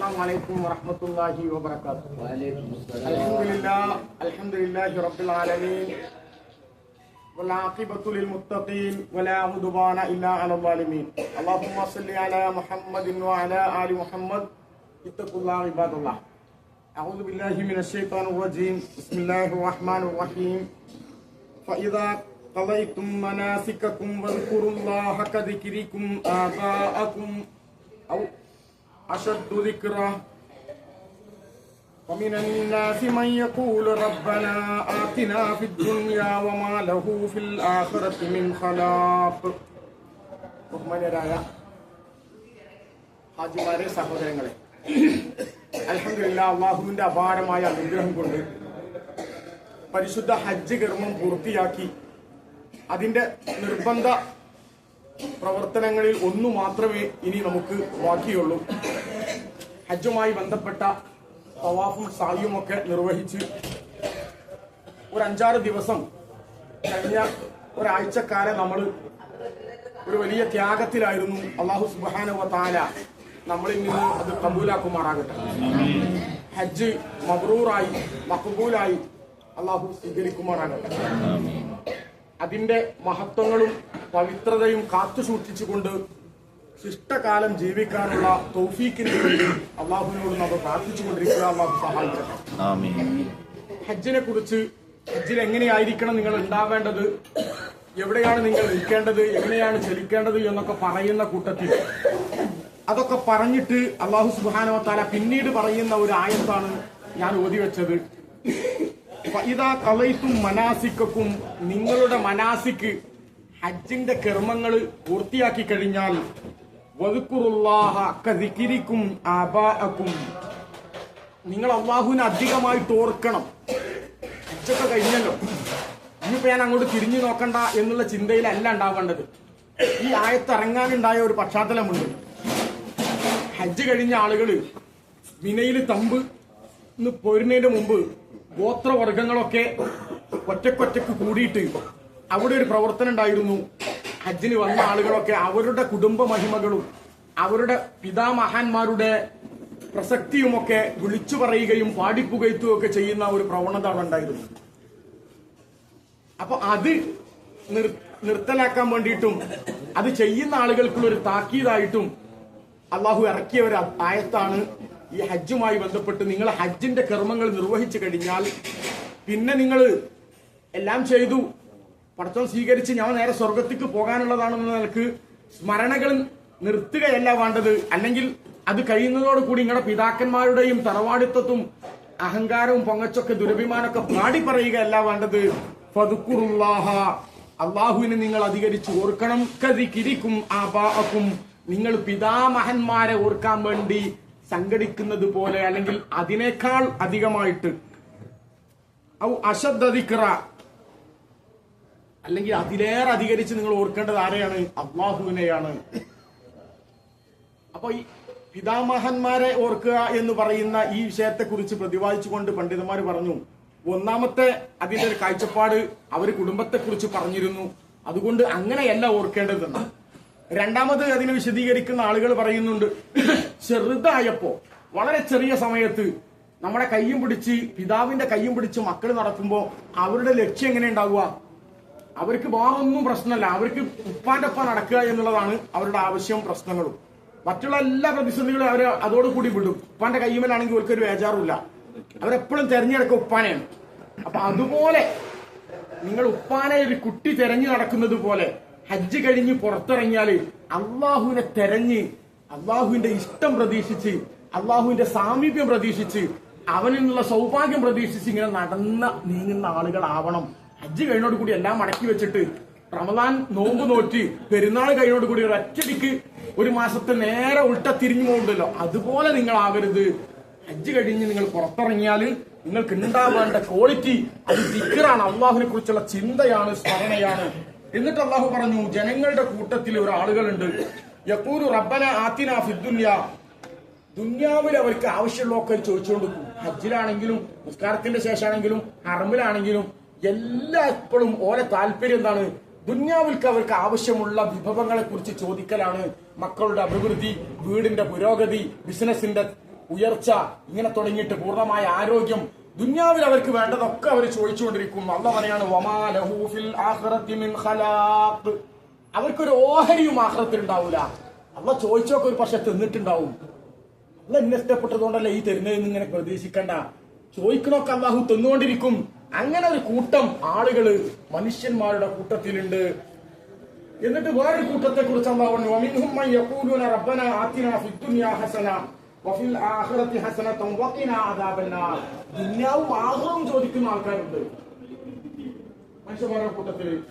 السلام عليكم ورحمة الله وبركاته. وعليكم السلام. الحمد لله الحمد لله رب العالمين. والعاقبة للمتقين ولا عدوان إلا على الظالمين. اللهم صل على محمد وعلى آل محمد. اتقوا الله عباد الله. أعوذ بالله من الشيطان الرجيم. بسم الله الرحمن الرحيم. فإذا قضيتم مناسككم واذكروا الله كذكركم آباءكم أو أشد ذكرًا ومن الناس من يقول ربنا آتنا في الدنيا وما له في الآخرة من خلاق ബഹുമാന്യരായ ഹാജിമാരെ സഹോദരങ്ങളെ അലഹമില്ല അള്ളാഹുവിന്റെ അപാരമായ അനുഗ്രഹം കൊണ്ട് പരിശുദ്ധ ഹജ്ജ് കർമ്മം പൂർത്തിയാക്കി അതിന്റെ നിർബന്ധ പ്രവർത്തനങ്ങളിൽ ഒന്നു മാത്രമേ ഇനി നമുക്ക് ബാക്കിയുള്ളൂ ഹജ്ജുമായി ബന്ധപ്പെട്ട തവാഫും സായും ഒക്കെ നിർവഹിച്ച് ഒരു അഞ്ചാറ് ദിവസം കഴിഞ്ഞ ഒരാഴ്ചക്കാലം നമ്മൾ ഒരു വലിയ ത്യാഗത്തിലായിരുന്നു. അള്ളാഹു സുബാനുവ താല നമ്മളിൽ നിന്ന് അത് കബൂലാക്കുമാറാകട്ടെ. ഹജ്ജ് മബ്രൂറായി മക്ബൂലായി അള്ളാഹു സ്വീകരിക്കുമാറാകട്ടെ. അതിന്റെ മഹത്വങ്ങളും പവിത്രതയും കാത്തു സൂക്ഷിച്ചുകൊണ്ട് ശിഷ്ടകാലം ജീവിക്കാനുള്ള തൗഫീക്കിന് വേണ്ടി അള്ളാഹുവിനോട് നമ്മൾ പ്രാർത്ഥിച്ചുകൊണ്ടിരിക്കുക അള്ളാഹു സഹായിക്കട്ടെ. ഹജ്ജിനെ കുറിച്ച് ഹജ്ജിൽ എങ്ങനെയായിരിക്കണം നിങ്ങൾ ഉണ്ടാവേണ്ടത്? എവിടെയാണ് നിങ്ങൾ നിൽക്കേണ്ടത്? എങ്ങനെയാണ് ചലിക്കേണ്ടത് എന്നൊക്കെ പറയുന്ന കൂട്ടത്തിൽ അതൊക്കെ പറഞ്ഞിട്ട് അള്ളാഹു സുബാനവത്താല പിന്നീട് പറയുന്ന ഒരു ആയത്താണ് ഞാൻ ഓതി വെച്ചത്. ഇതാ കലയിത്തും മനാസിക്കും നിങ്ങളുടെ മനാസിക്ക് ഹജ്ജിന്റെ കർമ്മങ്ങൾ പൂർത്തിയാക്കി കഴിഞ്ഞാൽ വതുക്കുറുല്ലാഹ കദിക്കിരിക്കും ആബാഅക്കും നിങ്ങൾ അള്ളാഹുവിനെ അധികമായിട്ട് ഓർക്കണം. ഉച്ചയ്ക്ക് കഴിഞ്ഞല്ലോ. ഇനിയിപ്പോ ഞാൻ അങ്ങോട്ട് തിരിഞ്ഞു നോക്കണ്ട എന്നുള്ള ചിന്തയിലല്ല ഉണ്ടാവേണ്ടത്. ഈ ആയത്തിറങ്ങാനുണ്ടായ ഒരു പശ്ചാത്തലമുണ്ട്. ഹജ്ജ് കഴിഞ്ഞ ആളുകൾ വിനയിൽ തമ്പ് ഇന്ന് പോരുന്നതിന് മുമ്പ് ഗോത്രവർഗങ്ങളൊക്കെ ഒറ്റക്കൊറ്റക്ക് കൂടിയിട്ട് അവിടെ ഒരു പ്രവർത്തനം ഉണ്ടായിരുന്നു. ഹജ്ജിന് വന്ന ആളുകളൊക്കെ അവരുടെ കുടുംബ മഹിമകളും അവരുടെ പിതാമഹാന്മാരുടെ പ്രസക്തിയുമൊക്കെ വിളിച്ചു പറയുകയും പാടിപ്പുകയറ്റുകയും ഒക്കെ ചെയ്യുന്ന ഒരു പ്രവണത അവിടെ ഉണ്ടായിരുന്നു. അപ്പൊ അത് നിർ- നിർത്തലാക്കാൻ വേണ്ടിയിട്ടും അത് ചെയ്യുന്ന ആളുകൾക്കുള്ള ഒരു താക്കീതായിട്ടും അള്ളാഹു ഇറക്കിയ ഒരു ആയത്താണ് ഈ ഹജ്ജുമായി ബന്ധപ്പെട്ട് നിങ്ങൾ ഹജ്ജിന്റെ കർമ്മങ്ങൾ നിർവഹിച്ചു കഴിഞ്ഞാൽ പിന്നെ നിങ്ങൾ എല്ലാം ചെയ്തു പടച്ചോൻ സ്വീകരിച്ച് ഞാൻ നേരെ സ്വർഗത്തേക്ക് പോകാനുള്ളതാണെന്ന നിലയ്ക്ക് സ്മരണകൾ നിർത്തുകയല്ല വേണ്ടത്. അല്ലെങ്കിൽ അത് കഴിയുന്നതോടുകൂടി നിങ്ങളുടെ പിതാക്കന്മാരുടെയും തറവാടിത്വത്തും അഹങ്കാരവും പൊങ്ങച്ചൊക്കെ ദുരഭിമാനമൊക്കെ പാടി പറയുകയല്ല വേണ്ടത്. ഫതുക്കുറുല്ലാഹ അള്ളാഹുവിനെ നിങ്ങൾ അധികരിച്ച് ഓർക്കണം. കതിക്കിരിക്കും ആബാഅക്കും. നിങ്ങൾ പിതാമഹന്മാരെ ഓർക്കാൻ വേണ്ടി സംഘടിക്കുന്നത് പോലെ അല്ലെങ്കിൽ അതിനേക്കാൾ അധികമായിട്ട്. ഔ അശദ്ധിക്ര അല്ലെങ്കിൽ അതിലേറെ അധികരിച്ച് നിങ്ങൾ ഓർക്കേണ്ടത് ആരെയാണ്? അള്ളാഹുവിനെയാണ്. അപ്പൊ ഈ പിതാമഹന്മാരെ ഓർക്കുക എന്ന് പറയുന്ന ഈ വിഷയത്തെ കുറിച്ച് പ്രതിപാദിച്ചുകൊണ്ട് പണ്ഡിതന്മാർ പറഞ്ഞു. ഒന്നാമത്തെ അതിന്റെ ഒരു കാഴ്ചപ്പാട് അവർ കുടുംബത്തെ കുറിച്ച് പറഞ്ഞിരുന്നു. അതുകൊണ്ട് അങ്ങനെയല്ല ഓർക്കേണ്ടതെന്ന്. രണ്ടാമത് അതിനെ വിശദീകരിക്കുന്ന ആളുകൾ പറയുന്നുണ്ട് ചെറുതായപ്പോ വളരെ ചെറിയ സമയത്ത് നമ്മുടെ കയ്യും പിടിച്ച് പിതാവിന്റെ കയ്യും പിടിച്ച് മക്കൾ നടക്കുമ്പോൾ അവരുടെ ലക്ഷ്യം എങ്ങനെ ഉണ്ടാവുക? അവർക്ക് വേറൊന്നും പ്രശ്നമല്ല. അവർക്ക് ഉപ്പാന്റെ ഒപ്പം നടക്കുക എന്നുള്ളതാണ് അവരുടെ ആവശ്യവും പ്രശ്നങ്ങളും. മറ്റുള്ള എല്ലാ പ്രതിസന്ധികളും അവർ അതോടുകൂടി വിടും. ഉപ്പാന്റെ കയ്യുമലാണെങ്കിൽ അവർക്ക് ഒരു വേജാറുമില്ല. അവരെപ്പോഴും തെരഞ്ഞെടുക്കുക ഉപ്പാനെയാണ്. അപ്പൊ അതുപോലെ നിങ്ങൾ ഉപ്പാനെ ഒരു കുട്ടി തെരഞ്ഞു നടക്കുന്നത് പോലെ ഹജ്ജ് കഴിഞ്ഞ് പുറത്തിറങ്ങിയാൽ അള്ളാഹുവിനെ തെരഞ്ഞ് അള്ളാഹുവിന്റെ ഇഷ്ടം പ്രതീക്ഷിച്ച് അള്ളാഹുവിന്റെ സാമീപ്യം പ്രതീക്ഷിച്ച് അവനിൽ നിന്നുള്ള സൗഭാഗ്യം പ്രതീക്ഷിച്ച് ഇങ്ങനെ നടന്ന നീങ്ങുന്ന ആളുകളാവണം. ഹജ്ജ് കഴിഞ്ഞോട് കൂടി എല്ലാം മടക്കി വെച്ചിട്ട് റമദാൻ നോമ്പ് നോറ്റി പെരുന്നാൾ കഴിഞ്ഞോട് കൂടി ഒരു ഒറ്റടിക്ക് ഒരു മാസത്തെ നേരെ ഉൾട്ട തിരിഞ്ഞു പോകുന്നുണ്ടല്ലോ അതുപോലെ നിങ്ങൾ ആകരുത്. ഹജ്ജ് കഴിഞ്ഞ് നിങ്ങൾ പുറത്തിറങ്ങിയാൽ നിങ്ങൾക്ക് ഉണ്ടാവേണ്ട ക്വാളിറ്റി അത് ദിക്കറാണ് അള്ളാഹുവിനെ കുറിച്ചുള്ള ചിന്തയാണ് സ്മരണയാണ്. എന്നിട്ട് അള്ളാഹു പറഞ്ഞു ജനങ്ങളുടെ കൂട്ടത്തിൽ ഒരാളുകളുണ്ട് യക്കൂരു റബ്ബന ആത്തിന ഫിദ്ദുന്യ. ദുന്യാവിൽ അവർക്ക് ആവശ്യമുള്ളതൊക്കെ ചോദിച്ചുകൊണ്ട് ഹജ്ജിലാണെങ്കിലും നിസ്കാരത്തിന്റെ ശേഷമാണെങ്കിലും ഹറമിലാണെങ്കിലും എല്ലാ എപ്പോഴും ഓരോ താല്പര്യം എന്താണ്? ദുന്യാവിൽക്ക് അവർക്ക് ആവശ്യമുള്ള വിഭവങ്ങളെ കുറിച്ച് ചോദിക്കലാണ്. മക്കളുടെ അഭിവൃദ്ധി വീടിന്റെ പുരോഗതി ബിസിനസിന്റെ ഉയർച്ച ഇങ്ങനെ തുടങ്ങിയിട്ട് പൂർണമായ ആരോഗ്യം. ദുന്യാവിൽ അവർക്ക് വേണ്ടതൊക്കെ അവർ ചോദിച്ചുകൊണ്ടിരിക്കും അല്ല പറയാണ് അവർക്കൊരു ഓഹരിയും ആഹ്റത്തിൽ ഉണ്ടാവൂല. അല്ല ചോദിച്ചൊക്കെ ഒരു പക്ഷെ തിന്നിട്ടുണ്ടാവും. അല്ല എന്നെ ഈ തരുന്നതെന്ന് ഇങ്ങനെ പ്രതീക്ഷിക്കണ്ട. ചോദിക്കണൊക്കെ അള്ളാഹു തിന്നുകൊണ്ടിരിക്കും. അങ്ങനെ ഒരു കൂട്ടം ആളുകൾ മനുഷ്യന്മാരുടെ കൂട്ടത്തിലുണ്ട്. എന്നിട്ട് വേറൊരു കൂട്ടത്തെ കുറിച്ച് അള്ളാഹു പറഞ്ഞു "വമിൻഹും ആതിനാ വഫിൽ ഹസനതൻ വഖിനാ ചോദിക്കുന്ന ആൾക്കാരുണ്ട്. മനുഷ്യന്മാരുടെ കൂട്ടത്തിൽ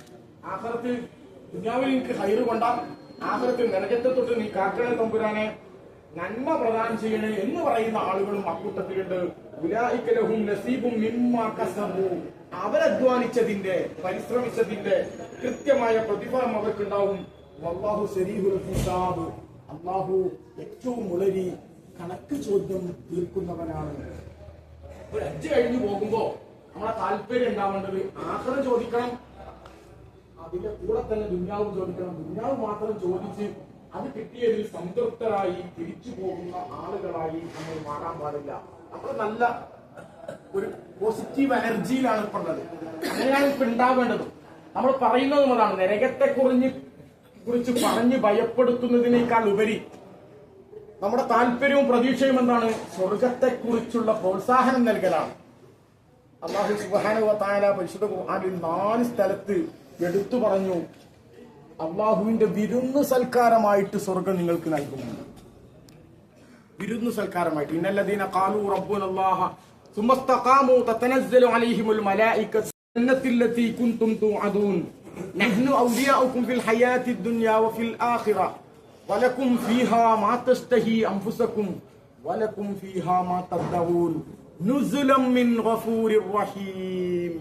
ആഖിറത്തിൽ ദുനിയാവിൽ എനിക്ക് ഹൈറ് കൊണ്ട ആഖിറത്തിൽ നരകത്തെ തൊട്ട് നീ കാക്കണേ തമ്പുരാനെ നന്മ പ്രദാനം ചെയ്യണേ എന്ന് പറയുന്ന ആളുകളും അക്കൂട്ടത്തിലുണ്ട്. ഉലായിക ലഹും നസീബും മിമ്മാ കസബു. അവരധ്വാനിച്ചതിന്റെ പരിശ്രമിച്ചതിന്റെ കൃത്യമായ പ്രതിഫലം അവർക്കുണ്ടാവും. വല്ലാഹു ശരീഹുൽ ഹിസാബ്. അള്ളാഹു ഏറ്റവും ഉളരി കണക്ക് ചോദ്യം തീർക്കുന്നവനാണ്. ഒരു അഞ്ച് കഴിഞ്ഞു പോകുമ്പോ നമ്മളെ താല്പര്യം ഉണ്ടാവേണ്ടത് ആഹ്റം ചോദിക്കണം. അതിന്റെ കൂടെ തന്നെ ദുന്യാവും ചോദിക്കണം. ദുന്യാവ് മാത്രം ചോദിച്ച് അത് കിട്ടിയതിൽ സംതൃപ്തരായി തിരിച്ചു പോകുന്ന ആളുകളായി നമ്മൾ മാറാൻ പാടില്ല. അപ്പോൾ നല്ല ഒരു പോസിറ്റീവ് എനർജിയിലാണ് ഇപ്പൊ ഉള്ളത്. അങ്ങനെയാണ് ഇപ്പൊ ഉണ്ടാവേണ്ടത് നമ്മൾ പറയുന്നത് അതാണ് നരകത്തെ കുറിഞ്ഞ് കുറിച്ച് പറഞ്ഞ് ഭയപ്പെടുത്തുന്നതിനേക്കാൾ ഉപരി നമ്മുടെ താല്പര്യവും പ്രതീക്ഷയും എന്താണ്? സ്വർഗത്തെ കുറിച്ചുള്ള പ്രോത്സാഹനം നൽകലാണ്. അള്ളാഹു സുബാനുവത്തായ പരിശുദ്ധ നാല് സ്ഥലത്ത് എടുത്തു പറഞ്ഞു. അള്ളാഹുവിന്റെ വിരുന്ന് സൽക്കാരമായിട്ട് സ്വർഗം നിങ്ങൾക്ക് നൽകുന്നുണ്ട് വിരുന്ന് സൽക്കാരമായിട്ട് ഇന്നല്ലദീന കാലു റബ്ബുൻ അള്ളാഹ സുമസ്തഖാമു തതനസ്സലു അലൈഹിമുൽ മലായിക സന്നത്തില്ലത്തി കുൻതും തുഅദൂൻ നഹ്നു ഔലിയാഉകും ഫിൽ ഹയാത്തിദ് ദുനിയ വഫിൽ ആഖിറ വലകും ഫീഹാ മാ തസ്തഹി അൻഫുസകും വലകും ഫീഹാ മാ തദ്ദഊൻ നുസുലം മിൻ ഗഫൂരിർ റഹീം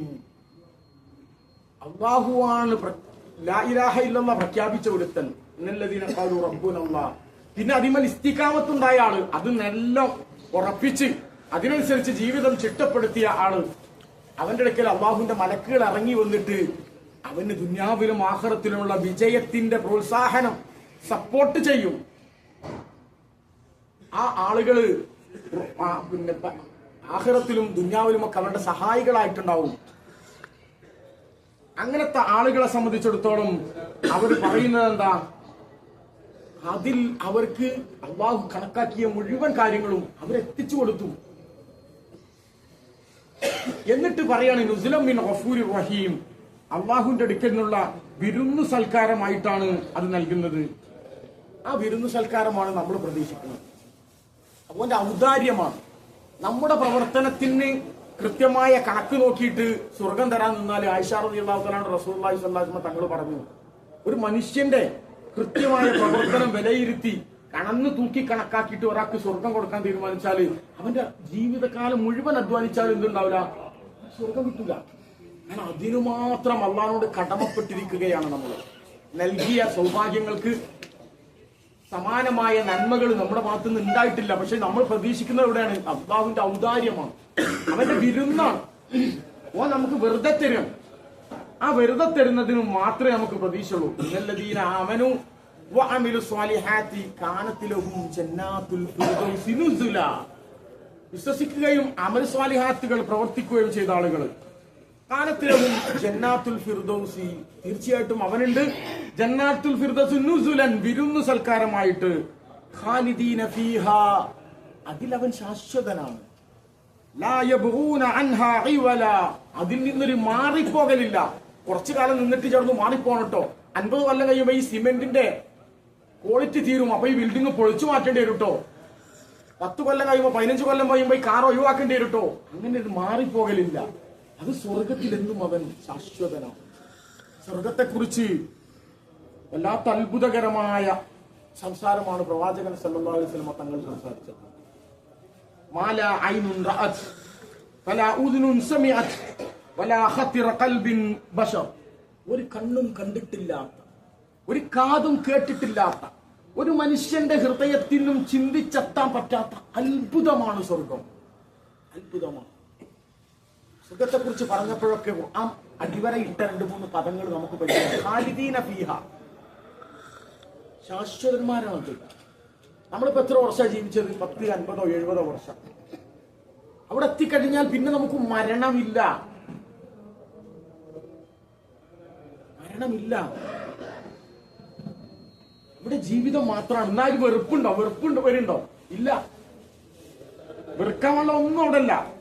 അള്ളാഹുവാണ് പ്രത്യേക ലാ ഇലാഹ പ്രഖ്യാപിച്ച ഒരുത്തൻ. പിന്നെ അതിമൽ ഇസ്തിക്കാമത്തുണ്ടായ ആൾ അത് നല്ല ഉറപ്പിച്ച് അതിനനുസരിച്ച് ജീവിതം ചിട്ടപ്പെടുത്തിയ ആൾ. അവന്റെ അടുക്കൽ അള്ളാഹുവിന്റെ മലക്കുകൾ ഇറങ്ങി വന്നിട്ട് അവന് ദുന്യാവിലും ആഹ്റത്തിലുമുള്ള വിജയത്തിന്റെ പ്രോത്സാഹനം സപ്പോർട്ട് ചെയ്യും. ആ ആളുകൾ പിന്നെ ആഹ്റത്തിലും ദുന്യാവിലും ഒക്കെ അവരുടെ സഹായികളായിട്ടുണ്ടാവും. അങ്ങനത്തെ ആളുകളെ സംബന്ധിച്ചിടത്തോളം അവർ പറയുന്നത് എന്താ? അതിൽ അവർക്ക് അള്ളാഹു കണക്കാക്കിയ മുഴുവൻ കാര്യങ്ങളും അവരെത്തിച്ചു കൊടുത്തു. എന്നിട്ട് പറയാണ് നുസ്ലം മിൻ ഗഫൂരി റഹീം. അള്ളാഹുവിന്റെ അടുക്കൽ നിന്നുള്ള വിരുന്നു സൽക്കാരമായിട്ടാണ് അത് നൽകുന്നത്. ആ വിരുന്നു സൽക്കാരമാണ് നമ്മൾ പ്രതീക്ഷിക്കുന്നത്. അവന്റെ ഔദാര്യമാണ്. നമ്മുടെ പ്രവർത്തനത്തിന് കൃത്യമായ കണക്ക് നോക്കിയിട്ട് സ്വർഗം തരാൻ നിന്നാൽ ആയിഷാറതി അള്ളാഹുത്തലാണ് റസൂള്ളി സ്വല്ലാസ്മ തങ്ങൾ പറഞ്ഞു. ഒരു മനുഷ്യന്റെ കൃത്യമായ പ്രവർത്തനം വിലയിരുത്തി കണന്ന് തൂക്കി കണക്കാക്കിയിട്ട് ഒരാൾക്ക് സ്വർഗം കൊടുക്കാൻ തീരുമാനിച്ചാൽ അവന്റെ ജീവിതകാലം മുഴുവൻ അധ്വാനിച്ചാൽ എന്തുണ്ടാവില്ല? സ്വർഗം കിട്ടില്ല കാരണം അതിനു മാത്രം അള്ളഹാനോട് കടമപ്പെട്ടിരിക്കുകയാണ് നമ്മൾ നൽകിയ സൗഭാഗ്യങ്ങൾക്ക് സമാനമായ നന്മകൾ നമ്മുടെ ഭാഗത്തു നിന്ന് ഉണ്ടായിട്ടില്ല. പക്ഷെ നമ്മൾ പ്രതീക്ഷിക്കുന്നത് എവിടെയാണ് അള്ളാഹുവിന്റെ ഔദാര്യമാണ്. അവന്റെ വിരുന്നാണ്. ഓ നമുക്ക് വെറുതെ തരും. ആ വെറുതെ തരുന്നതിന് മാത്രമേ നമുക്ക് പ്രതീക്ഷയുള്ളൂ. ഫിർദൗസി നുസുല. വിശ്വസിക്കുകയും അമൽ സ്വാലിഹാത്തുകൾ പ്രവർത്തിക്കുകയും ചെയ്ത ആളുകൾ കാലത്തിലവും ജന്നാത്തുൽ ഫിർദൗസി തീർച്ചയായിട്ടും അവനുണ്ട്. ജന്നാത്തുൽ ഫിർദോസ് നുസുലൻ വിരുന്നു സൽക്കാരമായിട്ട് ഖാലിദീന ഫീഹ. അവൻ ശാശ്വതനാണ്. അതിൽ നിന്നൊരു മാറിപ്പോകലില്ല. കുറച്ചു കാലം നിന്നിട്ട് ചേർന്ന് മാറിപ്പോണം കേട്ടോ. അൻപത് കൊല്ലം കഴിയുമ്പോ ഈ സിമെന്റിന്റെ ക്വാളിറ്റി തീരും. അപ്പൊ ഈ ബിൽഡിംഗ് പൊളിച്ചു മാറ്റേണ്ടി വരും കേട്ടോ. പത്ത് കൊല്ലം കഴിയുമ്പോ പതിനഞ്ച് കൊല്ലം കഴിയുമ്പോ ഈ കാർ ഒഴിവാക്കേണ്ടി വരും കേട്ടോ. അങ്ങനെ മാറിപ്പോകലില്ല. അത് സ്വർഗത്തിലെന്നും അവൻ ശാശ്വതനാണ് സ്വർഗത്തെ കുറിച്ച് വല്ലാത്ത അത്ഭുതകരമായ സംസാരമാണ് പ്രവാചകൻ സല്ലല്ലാഹു അലൈഹി വസല്ലം തങ്ങൾ സംസാരിച്ചത്. മാല ഐനുൻ റഅത് ഫലാ ഉദ്നുൻ സമിഅത് വലാ ഖത്തിറ ഖൽബിൻ ബശർ ഒരു കണ്ണും കണ്ടിട്ടില്ലാത്ത ഒരു കാതും കേട്ടിട്ടില്ലാത്ത ഒരു മനുഷ്യന്റെ ഹൃദയത്തിനും ചിന്തിച്ചെത്താൻ പറ്റാത്ത അത്ഭുതമാണ് സ്വർഗം അത്ഭുതമാണ്. സുഖത്തെ കുറിച്ച് പറഞ്ഞപ്പോഴൊക്കെ ആ ഇട്ട രണ്ട് മൂന്ന് പദങ്ങൾ നമുക്ക് പഠിക്കാം. ഫീഹ. ശാശ്വതന്മാരാണ് നമ്മളിപ്പോ എത്ര വർഷമാണ് ജീവിച്ചത്? പത്ത് അൻപതോ എഴുപതോ വർഷം. അവിടെ എത്തിക്കഴിഞ്ഞാൽ പിന്നെ നമുക്ക് മരണമില്ല. മരണമില്ല. ഇവിടെ ജീവിതം മാത്രമാണ്. എന്നാലും വെറുപ്പുണ്ടോ? വെറുപ്പുണ്ടോ വരുണ്ടോ? ഇല്ല. വെറുക്കാനുള്ള ഒന്നും അവിടെ ഇല്ല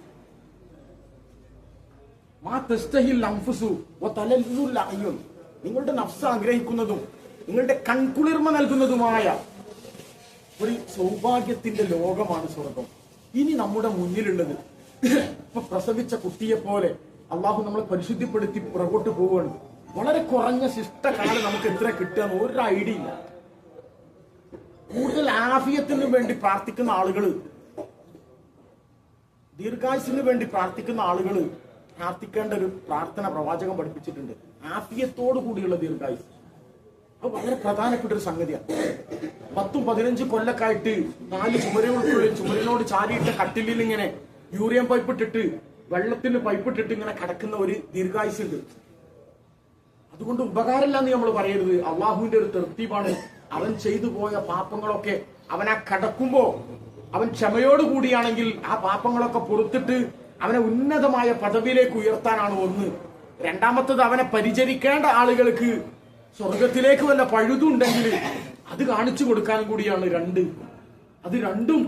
നിങ്ങളുടെ നഫ്സ് ആഗ്രഹിക്കുന്നതും നിങ്ങളുടെ കൺകുളിർമ നൽകുന്നതുമായ ഒരു സൗഭാഗ്യത്തിന്റെ ലോകമാണ് സ്വർഗം. ഇനി നമ്മുടെ മുന്നിലുള്ളത്. ഇപ്പൊ പ്രസവിച്ച കുട്ടിയെ പോലെ അള്ളാഹു നമ്മളെ പരിശുദ്ധിപ്പെടുത്തി പുറകോട്ട് പോവുകയാണ്. വളരെ കുറഞ്ഞ ശിഷ്ടകാലം നമുക്ക് എത്ര കിട്ടുക ഒരു ഐഡിയ ഇല്ല. കൂടുതൽ ആഫിയത്തിന് വേണ്ടി പ്രാർത്ഥിക്കുന്ന ആളുകൾ ദീർഘായുസിന് വേണ്ടി പ്രാർത്ഥിക്കുന്ന ആളുകൾ പ്രാർത്ഥിക്കേണ്ട ഒരു പ്രാർത്ഥന പ്രവാചകം പഠിപ്പിച്ചിട്ടുണ്ട്. ആഫിയത്തോടു കൂടിയുള്ള ദീർഘായുസ്. അത് വളരെ പ്രധാനപ്പെട്ട ഒരു സംഗതിയാണ് പത്തും പതിനഞ്ച് കൊല്ലക്കായിട്ട് നാല് ചുമരുകൾക്കുള്ളിൽ ചുമരിനോട് ചാരിയിട്ട കട്ടിലിൽ ഇങ്ങനെ യൂറിയൻ പൈപ്പ് ഇട്ടിട്ട് വെള്ളത്തിന് പൈപ്പ് ഇട്ടിട്ട് ഇങ്ങനെ കിടക്കുന്ന ഒരു ദീർഘായുസ് ഉണ്ട് അതുകൊണ്ട് ഉപകാരമില്ല എന്ന് നമ്മൾ പറയരുത്. അള്ളാഹുവിന്റെ ഒരു തെർത്തീപാണ് അവൻ ചെയ്തു പോയ പാപ്പങ്ങളൊക്കെ അവൻ ആ കടക്കുമ്പോ അവൻ ക്ഷമയോട് കൂടിയാണെങ്കിൽ ആ പാപ്പങ്ങളൊക്കെ പുറത്തിട്ട് അവനെ ഉന്നതമായ പദവിയിലേക്ക് ഉയർത്താനാണ് ഒന്ന്. രണ്ടാമത്തത് അവനെ പരിചരിക്കേണ്ട ആളുകൾക്ക് സ്വർഗത്തിലേക്ക് വല്ല പഴുതുണ്ടെങ്കിൽ അത് കാണിച്ചു കൊടുക്കാനും കൂടിയാണ് രണ്ട്. അത് രണ്ടും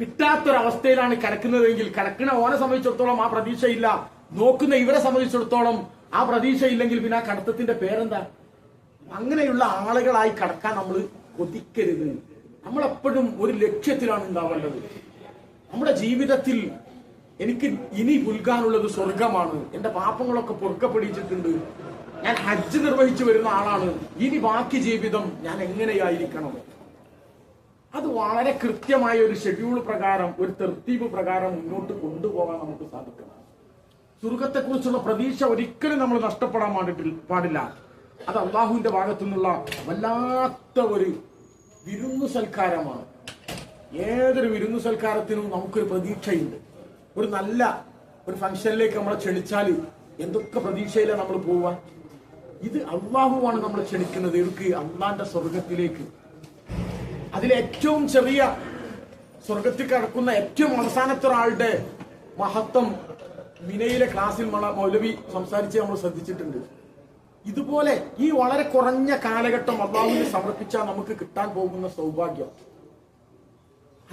കിട്ടാത്തൊരവസ്ഥയിലാണ് കിടക്കുന്നതെങ്കിൽ കിടക്കുന്ന ഓനെ സംബന്ധിച്ചിടത്തോളം ആ പ്രതീക്ഷയില്ല. നോക്കുന്ന ഇവരെ സംബന്ധിച്ചിടത്തോളം ആ പ്രതീക്ഷയില്ലെങ്കിൽ പിന്നെ ആ കടത്തത്തിന്റെ പേരെന്താ? അങ്ങനെയുള്ള ആളുകളായി കടക്കാൻ നമ്മൾ കൊതിക്കരുത്. നമ്മളെപ്പോഴും ഒരു ലക്ഷ്യത്തിലാണ് ഉണ്ടാവേണ്ടത്. നമ്മുടെ ജീവിതത്തിൽ എനിക്ക് ഇനി പുൽകാനുള്ളത് സ്വർഗമാണ്. എന്റെ പാപങ്ങളൊക്കെ പൊറുക്കപ്പെടിച്ചിട്ടുണ്ട് ഞാൻ ഹജ്ജ് നിർവഹിച്ചു വരുന്ന ആളാണ്. ഇനി ബാക്കി ജീവിതം ഞാൻ എങ്ങനെയായിരിക്കണം? അത് വളരെ കൃത്യമായ ഒരു ഷെഡ്യൂൾ പ്രകാരം ഒരു തെർത്തീപ് പ്രകാരം മുന്നോട്ട് കൊണ്ടുപോകാൻ നമുക്ക് സാധിക്കണം. സ്വർഗത്തെ കുറിച്ചുള്ള പ്രതീക്ഷ ഒരിക്കലും നമ്മൾ നഷ്ടപ്പെടാൻ പാടില്ല. അത് അള്ളാഹുവിന്റെ ഭാഗത്തു നിന്നുള്ള വല്ലാത്ത ഒരു വിരുന്നു സൽക്കാരമാണ് ഏതൊരു വിരുന്നു സൽക്കാരത്തിനും നമുക്കൊരു പ്രതീക്ഷയുണ്ട്. ഒരു നല്ല ഒരു ഫംഗ്ഷനിലേക്ക് നമ്മളെ ക്ഷണിച്ചാൽ എന്തൊക്കെ പ്രതീക്ഷയിലാണ് നമ്മൾ പോവാൻ ഇത് അള്ളാഹുവാണ് നമ്മൾ ക്ഷണിക്കുന്നത്. എനിക്ക് അള്ളാന്റെ സ്വർഗത്തിലേക്ക് അതിലേറ്റവും ചെറിയ സ്വർഗത്തിൽ കിടക്കുന്ന ഏറ്റവും അവസാനത്തെ ഒരാളുടെ മഹത്വം വിനയിലെ ക്ലാസ്സിൽ മൗലവി സംസാരിച്ച് നമ്മൾ ശ്രദ്ധിച്ചിട്ടുണ്ട്. ഇതുപോലെ ഈ വളരെ കുറഞ്ഞ കാലഘട്ടം അള്ളാഹുവിന് സമർപ്പിച്ചാൽ നമുക്ക് കിട്ടാൻ പോകുന്ന സൗഭാഗ്യം.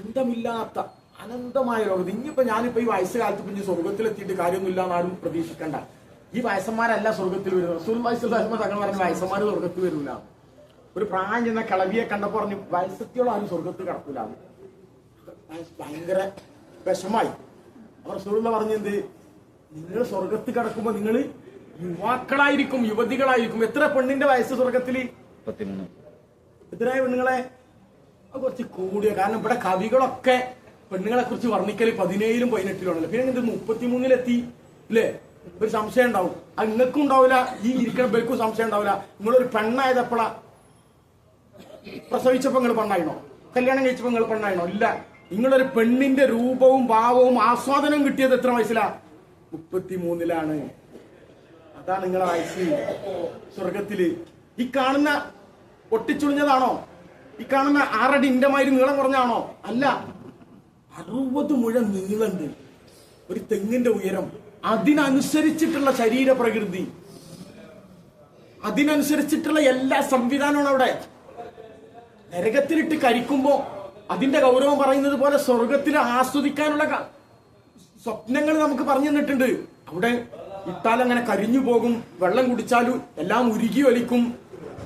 അന്തമില്ലാത്ത അനന്തമായ ലോകത്ത് ഇനിയിപ്പോ ഞാനിപ്പോ ഈ വയസ്സുകാലത്ത് പിന്നെ സ്വർഗത്തിലെത്തിയിട്ട് കാര്യമൊന്നുമില്ല എന്നാലും പ്രതീക്ഷിക്കണ്ട. ഈ വയസ്സന്മാരല്ല സ്വർഗത്തിൽ വരുന്നത്. റസൂൽ വയസ്സുള്ള തങ്ങൾ പറഞ്ഞ വയസ്സന്മാർ സ്വർഗത്തിൽ വരില്ല ഒരു പ്രായം ചെന്ന കിളവിയെ കണ്ടപ്പോ പറഞ്ഞു വയസ്സത്തിയോളം ആരും സ്വർഗത്തിൽ കടക്കൂല. ഭയങ്കര വിഷമായി. അവർ റസൂലുള്ള പറഞ്ഞെന്ത് നിങ്ങൾ സ്വർഗത്തിൽ കടക്കുമ്പോ നിങ്ങൾ യുവാക്കളായിരിക്കും യുവതികളായിരിക്കും. എത്ര പെണ്ണിന്റെ വയസ്സ് മുപ്പത്തിമൂന്ന്. എത്രയായ പെണ്ണുങ്ങളെ? കുറച്ച് കൂടിയ. കാരണം ഇവിടെ കവികളൊക്കെ പെണ്ണുങ്ങളെ കുറിച്ച് വർണിക്കൽ പതിനേഴിലും പതിനെട്ടിലുണ്ടല്ലോ പിന്നെ ഇത് മുപ്പത്തിമൂന്നിലെത്തി അല്ലേ ഒരു സംശയം ഉണ്ടാവും. അത് നിങ്ങൾക്കും ഉണ്ടാവില്ല ഈ ഇരിക്കുന്ന ബൽക്കും സംശയം ഉണ്ടാവില്ല. നിങ്ങളൊരു പെണ്ണായതപ്പോഴാ പ്രസവിച്ചപ്പോ നിങ്ങൾ പെണ്ണായിണോ? കല്യാണം കഴിച്ചപ്പോ നിങ്ങൾ പെണ്ണായിണോ? ഇല്ല. നിങ്ങളൊരു പെണ്ണിന്റെ രൂപവും ഭാവവും ആസ്വാദനവും കിട്ടിയത് എത്ര വയസ്സിലാ? മുപ്പത്തിമൂന്നിലാണ്. അതാ നിങ്ങളെ വയസ്സ്. സ്വർഗത്തിൽ ഈ കാണുന്ന ഒട്ടിച്ചുളിഞ്ഞതാണോ? ഈ കാണുന്ന ആറടി ഇണ്ടമാതിരി നീളം കുറഞ്ഞാണോ അല്ല. അറുപത് മുഴം നീളുണ്ട്. ഒരു തെങ്ങിന്റെ ഉയരം. അതിനനുസരിച്ചിട്ടുള്ള ശരീര പ്രകൃതി. അതിനനുസരിച്ചിട്ടുള്ള എല്ലാ സംവിധാനവും അവിടെ. നരകത്തിലിട്ട് കരിക്കുമ്പോ അതിന്റെ ഗൗരവം പറയുന്നത് പോലെ സ്വർഗത്തിൽ ആസ്വദിക്കാനുള്ള സ്വപ്നങ്ങൾ നമുക്ക് പറഞ്ഞു തന്നിട്ടുണ്ട്. അവിടെ ഇട്ടാൽ അങ്ങനെ കരിഞ്ഞു പോകും. വെള്ളം കുടിച്ചാലും എല്ലാം ഉരുകി വലിക്കും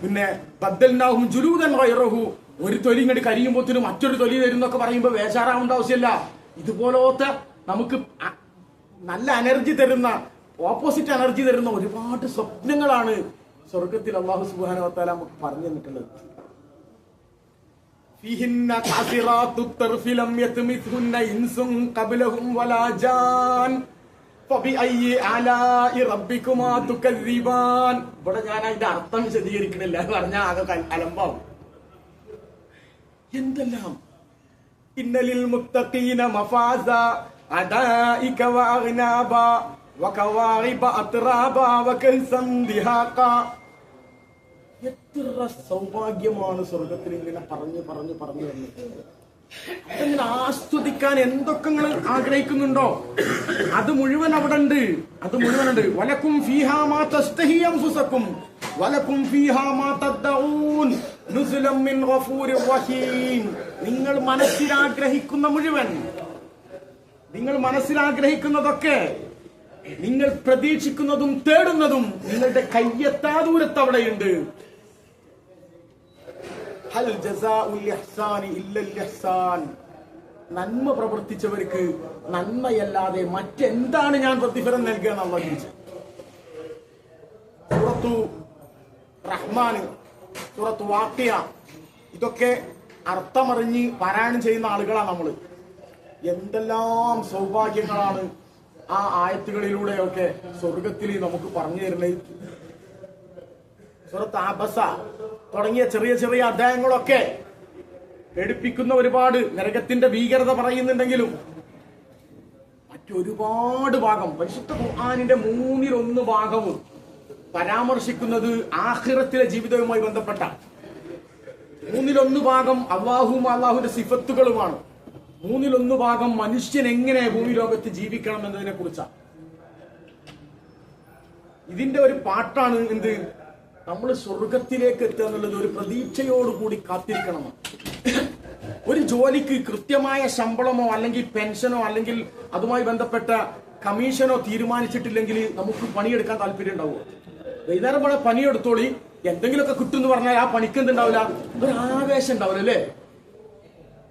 പിന്നെ ബദ്ദലിനാവും ജുലൂതൻ വയറഹു ഒരു തൊലി ഇങ്ങോട്ട് കരിയുമ്പോത്തിന് മറ്റൊരു തൊലി തരുന്നൊക്കെ പറയുമ്പോ വേചാറാവേണ്ട ആവശ്യമില്ല ഇതുപോലത്തെ നമുക്ക് അ- നല്ല എനർജി തരുന്ന ഓപ്പോസിറ്റ് എനർജി തരുന്ന ഒരുപാട് സ്വപ്നങ്ങളാണ് സ്വർഗത്തിൽ അള്ളാഹു സുബാനവത്താല നമുക്ക് പറഞ്ഞു തന്നിട്ടുള്ളത് فيهن قاصرات الطرف لم يتمثهن إنس قبلهم ولا جان فبأي آلاء ربكما تكذبان ഇവിടെ ഞാൻ അതിന്റെ അർത്ഥം വിശദീകരിക്കണില്ല എന്ന് പറഞ്ഞാൽ ആകെ കൽ- അലമ്പാവും എന്തെല്ലാം? ഇന്നലിൽ മുത്തഖീന മഫാസ അദായിക വഅഗ്നാബ വകവാഇബ അത്റാബ വകൽസൻ ദിഹാഖ എത്ര സൗഭാഗ്യമാണ് സ്വർഗത്തിൽ ഇങ്ങനെ പറഞ്ഞു പറഞ്ഞു പറഞ്ഞു വന്നത്. അതങ്ങനെ ആസ്വദിക്കാൻ എന്തൊക്കെ നിങ്ങൾ ആഗ്രഹിക്കുന്നുണ്ടോ? അത് മുഴുവൻ അവിടെ ഉണ്ട് അത് മുഴുവൻ ഉണ്ട് വലക്കും ഫീഹാമാ തസ്തഹിയം അൻഫുസക്കും വലക്കും നിങ്ങൾ മനസ്സിലാഗ്രഹിക്കുന്ന മുഴുവൻ നിങ്ങൾ മനസ്സിലാഗ്രഹിക്കുന്നതൊക്കെ നിങ്ങൾ പ്രതീക്ഷിക്കുന്നതും തേടുന്നതും നിങ്ങളുടെ കയ്യെത്താ ദൂരത്ത് അവിടെയുണ്ട്. നന്മ പ്രവർത്തിച്ചവർക്ക് നന്മയല്ലാതെ മറ്റെന്താണ് ഞാൻ പ്രതിഫലം നൽകുക എന്നുള്ള പുറത്തു റഹ്മാൻ സൂറത്ത് വാക്കിയ. ഇതൊക്കെ അർത്ഥമറിഞ്ഞ് പാരായണം ചെയ്യുന്ന ആളുകളാണ് നമ്മൾ എന്തെല്ലാം സൗഭാഗ്യങ്ങളാണ് ആ ആയത്തുകളിലൂടെയൊക്കെ സ്വർഗത്തിൽ നമുക്ക് പറഞ്ഞു തരുന്നത്. സുറത്ത് ആബസ തുടങ്ങിയ ചെറിയ ചെറിയ അധ്യായങ്ങളൊക്കെ എടുപ്പിക്കുന്ന ഒരുപാട് നരകത്തിന്റെ ഭീകരത പറയുന്നുണ്ടെങ്കിലും മറ്റൊരുപാട് ഭാഗം പരിശുദ്ധ ഖുർആാനിന്റെ മൂന്നിലൊന്ന് ഭാഗവും പരാമർശിക്കുന്നത് ആഹ്റത്തിലെ ജീവിതവുമായി ബന്ധപ്പെട്ട മൂന്നിലൊന്ന് ഭാഗം അള്ളാഹുവും അള്ളാഹുവിന്റെ സിഫത്തുകളുമാണ്. മൂന്നിലൊന്ന് ഭാഗം മനുഷ്യൻ എങ്ങനെ ഭൂമി ലോകത്ത് ജീവിക്കണം എന്നതിനെ കുറിച്ചാണ്. ഇതിന്റെ ഒരു പാട്ടാണ് എന്ത്? നമ്മൾ സ്വർഗത്തിലേക്ക് എത്തുക എന്നുള്ളത് ഒരു പ്രതീക്ഷയോടുകൂടി കാത്തിരിക്കണം. ഒരു ജോലിക്ക് കൃത്യമായ ശമ്പളമോ അല്ലെങ്കിൽ പെൻഷനോ അല്ലെങ്കിൽ അതുമായി ബന്ധപ്പെട്ട കമ്മീഷനോ തീരുമാനിച്ചിട്ടില്ലെങ്കിൽ നമുക്ക് പണിയെടുക്കാൻ താല്പര്യം ഉണ്ടാവുമോ? വൈകുന്നേരം വേണേ പണിയെടുത്തോളി. എന്തെങ്കിലുമൊക്കെ കിട്ടും എന്ന് പറഞ്ഞാൽ ആ പണിക്ക് എന്തുണ്ടാവില്ല? ഒരു ആവേശം ഉണ്ടാവില്ല അല്ലേ?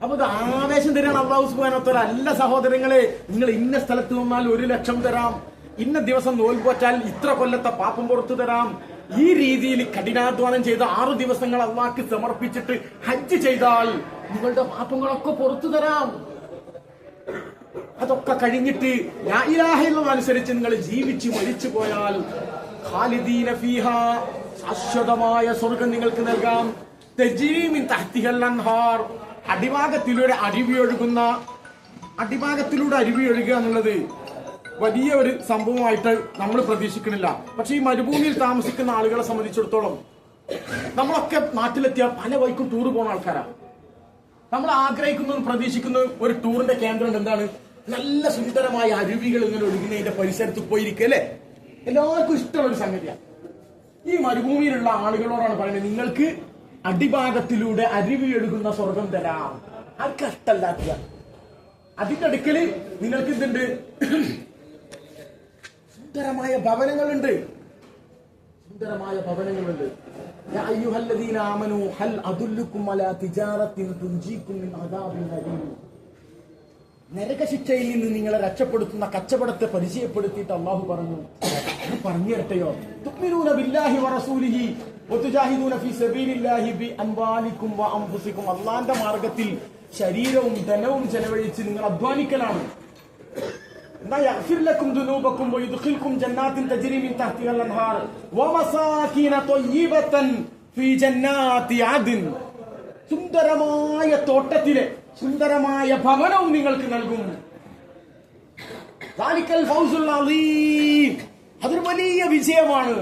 അപ്പൊ ഇത് ആവേശം തരാണ് അള്ളാഹു സുബാനത്തോല അല്ല സഹോദരങ്ങളെ നിങ്ങൾ ഇന്ന സ്ഥലത്ത് വന്നാൽ ഒരു ലക്ഷം തരാം. ഇന്ന ദിവസം നോൽപോറ്റാൽ ഇത്ര കൊല്ലത്തെ പാപ്പം പുറത്തു തരാം. ഈ രീതിയിൽ കഠിനാധ്വാനം ചെയ്ത് ആറു ദിവസങ്ങൾ അള്ളാഹ്ക്ക് സമർപ്പിച്ചിട്ട് ഹജ്ജ് ചെയ്താൽ നിങ്ങളുടെ പാപ്പങ്ങളൊക്കെ പുറത്തു തരാം. അതൊക്കെ കഴിഞ്ഞിട്ട് അനുസരിച്ച് നിങ്ങൾ ജീവിച്ച് മരിച്ചു പോയാൽ ഖാലിദീന ശാശ്വതമായ സ്വർഗം നിങ്ങൾക്ക് നൽകാം. അടിഭാഗത്തിലൂടെ അരുവി ഒഴുകുന്ന അടിഭാഗത്തിലൂടെ അരുവി ഒഴുകുക എന്നുള്ളത് വലിയ ഒരു സംഭവമായിട്ട് നമ്മൾ പ്രതീക്ഷിക്കുന്നില്ല. പക്ഷെ ഈ മരുഭൂമിയിൽ താമസിക്കുന്ന ആളുകളെ സംബന്ധിച്ചിടത്തോളം നമ്മളൊക്കെ നാട്ടിലെത്തിയ പല വൈക്കും ടൂർ പോകുന്ന ആൾക്കാരാണ് നമ്മൾ ആഗ്രഹിക്കുന്നതും പ്രതീക്ഷിക്കുന്നതും ഒരു ടൂറിന്റെ കേന്ദ്രം എന്താണ്? നല്ല സുന്ദരമായ അരുവികൾ ഇങ്ങനെ ഒഴുകുന്നതിന്റെ പരിസരത്ത് പോയിരിക്കുക അല്ലേ? എല്ലാവർക്കും ഇഷ്ടമുള്ള സംഗതിയാണ് ഈ മരുഭൂമിയിലുള്ള ആളുകളോടാണ് പറയുന്നത് നിങ്ങൾക്ക് അടിഭാഗത്തിലൂടെ അരുവി എടുക്കുന്ന സ്വർഗം തരാം. അത് കഷ്ടല്ലാക്കുക അതിന്റെ അടുക്കൽ നിങ്ങൾക്ക് ഇതുണ്ട് സുന്ദരമായ ഭവനങ്ങളുണ്ട്. സുന്ദരമായ ഭവനങ്ങളുണ്ട്. നരകശിക്ഷയിൽ നിന്ന് നിങ്ങളെ രക്ഷപ്പെടുത്തുന്ന കച്ചവടത്തെ പരിചയപ്പെടുത്തിയിട്ട് അള്ളാഹു പറഞ്ഞു. പറഞ്ഞു തരട്ടെയോ തുഅ്മിനൂന ബില്ലാഹി വറസൂലിഹി വതുജാഹിദൂന ഫീ സബീലില്ലാഹി ബി അംവാലിക്കും വ അൻഫുസിക്കും അള്ളാന്റെ മാർഗത്തിൽ ശരീരവും ധനവും ചെലവഴിച്ച് നിങ്ങൾ അധ്വാനിക്കലാണ് എന്നാ يغفر لكم ذنوبكم ويدخلكم جنات تجري من تحتها الانهار ومساكن طيبة في جنات عدن സുന്ദരമായ തോട്ടത്തിലെ സുന്ദരമായ ഭവനവും നിങ്ങൾക്ക് നൽകും ذلك الفوز العظيم. അതൊരു വലിയ വിജയമാണ്.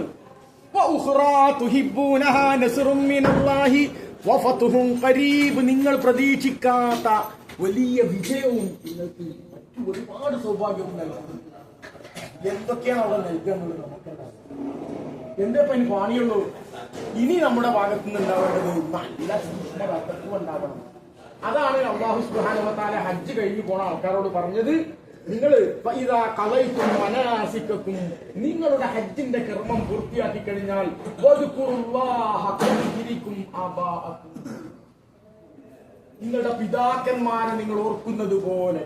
നിങ്ങൾ പ്രതീക്ഷിക്കാത്ത വലിയ വിജയവും നിങ്ങൾക്ക് മറ്റു ഒരുപാട് സൗഭാഗ്യവും നൽകുന്നുണ്ട് എന്തൊക്കെയാണ് അവിടെ നൽകുന്നത് നമുക്കുണ്ടാവും എന്റെ പനി പാണിയുള്ളൂ? ഇനി നമ്മുടെ ഭാഗത്തു നിന്ന് ഉണ്ടാവേണ്ടത് നല്ല സൂക്ഷ്മ ഉണ്ടാവണം. അതാണ് അള്ളാഹു സുബാനുമത്താലെ ഹജ്ജ് കഴിഞ്ഞു പോണ ആൾക്കാരോട് പറഞ്ഞത്. നിങ്ങൾ ഇതാ മനാസിക്കും നിങ്ങളുടെ ഹജ്ജിന്റെ കർമ്മം പൂർത്തിയാക്കി കഴിഞ്ഞാൽ. നിങ്ങളുടെ പിതാക്കന്മാരെ നിങ്ങൾ ഓർക്കുന്നത് പോലെ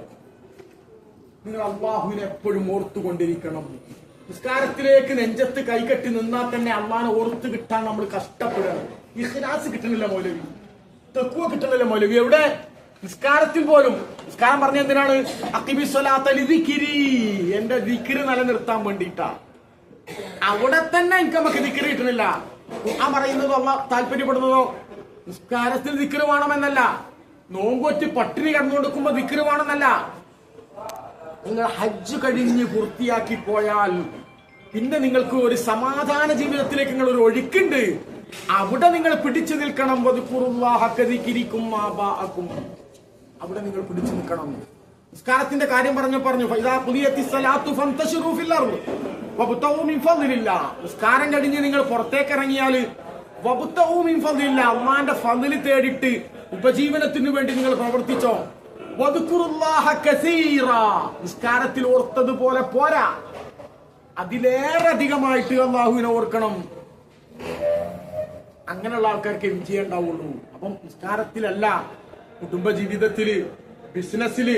നിങ്ങൾ അള്ളാഹുവിനെ എപ്പോഴും ഓർത്തുകൊണ്ടിരിക്കണം. നിസ്കാരത്തിലേക്ക് നെഞ്ചത്ത് കൈകെട്ടി നിന്നാൽ തന്നെ അള്ളാഹിനെ ഓർത്ത് കിട്ടാൻ നമ്മൾ കഷ്ടപ്പെടുകയാണ്. ഇഹ്ലാസ് കിട്ടണില്ല മൗലവി. തെക്കുവ കിട്ടണില്ല മൗലവി. എവിടെ? നിസ്കാരത്തിൽ പോലും നിസ്കാരം പറഞ്ഞ എന്തിനാണ്? അക്കിബിസ്വലാത്തലിതിക്കിരി എന്റെ ദിക്കിരി നിലനിർത്താൻ വേണ്ടിട്ടാ അവിടെ തന്നെ എനിക്ക് നമുക്ക് ദിക്കിരി കിട്ടണില്ല ആ പറയുന്നത് അല്ല താല്പര്യപ്പെടുന്നതോ നിസ്കാരത്തിൽ ദിക്കിരി വേണമെന്നല്ല. നോമ്പൊറ്റ് പട്ടിണി കടന്നുകൊടുക്കുമ്പോ ദിക്കിരി വേണമെന്നല്ല. നിങ്ങൾ ഹജ്ജ് കഴിഞ്ഞ് പൂർത്തിയാക്കി പോയാൽ പിന്നെ നിങ്ങൾക്ക് ഒരു സമാധാന ജീവിതത്തിലേക്ക് നിങ്ങൾ ഒരു ഒഴുക്കുണ്ട്. അവിടെ നിങ്ങൾ പിടിച്ചു നിൽക്കണം. വധുക്കുറുവാഹക്കതിക്കിരിക്കും കദിക്രിക്കും ആബാഅക്കും. അവിടെ നിങ്ങൾ പിടിച്ചു നിൽക്കണം. നിസ്കാരത്തിന്റെ കാര്യം പറഞ്ഞു പറഞ്ഞു. നിസ്കാരം കഴിഞ്ഞ് നിങ്ങൾ പുറത്തേക്ക് ഇറങ്ങിയാൽ അമ്മാന്റെ ഫضൽ തേടിയിട്ട് ഉപജീവനത്തിന് വേണ്ടി നിങ്ങൾ പ്രവർത്തിച്ചോ. നിസ്കാരത്തിൽ ഓർത്തതുപോലെ പോരാ. അതിലേറെ അധികമായിട്ട് അള്ളാഹുവിനെ ഓർക്കണം. അങ്ങനെയുള്ള ആൾക്കാർക്ക് വിജയം ഉണ്ടാവുള്ളൂ? അപ്പം നിസ്കാരത്തിലല്ല കുടുംബ ജീവിതത്തിൽ ബിസിനസ്സിൽ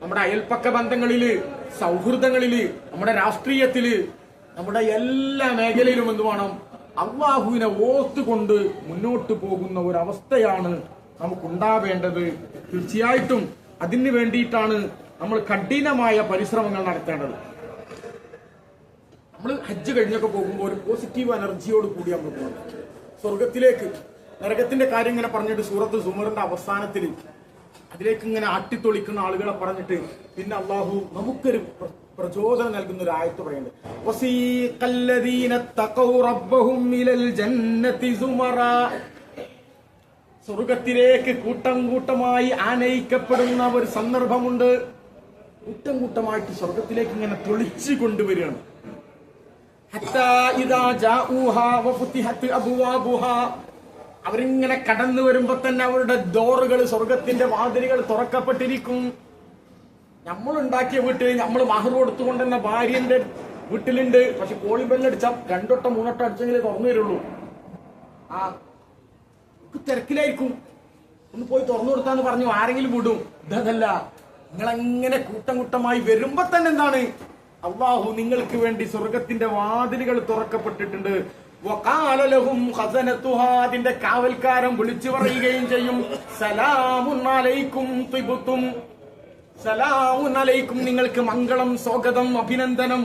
നമ്മുടെ അയൽപ്പക്ക ബന്ധങ്ങളിൽ സൗഹൃദങ്ങളിൽ നമ്മുടെ രാഷ്ട്രീയത്തിൽ നമ്മുടെ എല്ലാ മേഖലയിലും എന്ത് വേണം അള്ളാഹുവിനെ ഓർത്തുകൊണ്ട് മുന്നോട്ട് പോകുന്ന ഒരവസ്ഥയാണ് നമുക്കുണ്ടാവേണ്ടത്. തീർച്ചയായിട്ടും അതിന് വേണ്ടിയിട്ടാണ് നമ്മൾ കഠിനമായ പരിശ്രമങ്ങൾ നടത്തേണ്ടത്. നമ്മൾ ഹജ്ജ് കഴിഞ്ഞൊക്കെ പോകുമ്പോൾ ഒരു പോസിറ്റീവ് എനർജിയോട് കൂടി നമ്മൾ പോകണം. സ്വർഗത്തിലേക്ക് നരകത്തിന്റെ കാര്യം ഇങ്ങനെ പറഞ്ഞിട്ട് സൂറത്ത് സുമറിന്റെ അവസാനത്തിൽ അതിലേക്ക് ഇങ്ങനെ ആട്ടിത്തൊളിക്കുന്ന ആളുകളെ പറഞ്ഞിട്ട് പിന്നെ അള്ളാഹു നമുക്കൊരു പ്ര- പ്രചോദനം നൽകുന്ന ഒരു ആയത്ത് പറയുന്നുണ്ട്. സ്വർഗത്തിലേക്ക് കൂട്ടം കൂട്ടമായി ആനയിക്കപ്പെടുന്ന ഒരു സന്ദർഭമുണ്ട്. കൂട്ടം കൂട്ടമായിട്ട് സ്വർഗത്തിലേക്ക് ഇങ്ങനെ തൊളിച്ചു കൊണ്ടുവരികയാണ്. ഹത്താ ഇദാ ഹത്ത് അബുവാ അബ്വാബുഹാ. അവരിങ്ങനെ കടന്നു വരുമ്പോ തന്നെ അവരുടെ ഡോറുകൾ സ്വർഗത്തിന്റെ വാതിലുകൾ തുറക്കപ്പെട്ടിരിക്കും. നമ്മൾ ഉണ്ടാക്കിയ വീട്ടിൽ നമ്മൾ മഹർ കൊടുത്തുകൊണ്ട് തന്നെ ഭാര്യന്റെ വീട്ടിലുണ്ട്. പക്ഷെ കോളി ബെല്ലടിച്ചാൽ രണ്ടോട്ടം മൂന്നോട്ടം അടിച്ചെങ്കിലേ തുറന്നു വരുള്ളൂ ആ തിരക്കിലായിരിക്കും. ഒന്ന് പോയി തുറന്നു കൊടുത്താന്ന് പറഞ്ഞു ആരെങ്കിലും വിടും. ഇതല്ല നിങ്ങളെങ്ങനെ കൂട്ടം കൂട്ടമായി വരുമ്പോ തന്നെ എന്താണ്? അള്ളാഹു നിങ്ങൾക്ക് വേണ്ടി സ്വർഗത്തിന്റെ വാതിലുകൾ തുറക്കപ്പെട്ടിട്ടുണ്ട്. അതിന്റെ കാവൽക്കാരൻ വിളിച്ചു പറയുകയും ചെയ്യും. സലാമുന്നലൈക്കും തിബുത്തും നിങ്ങൾക്ക് മംഗളം സ്വാഗതം അഭിനന്ദനം.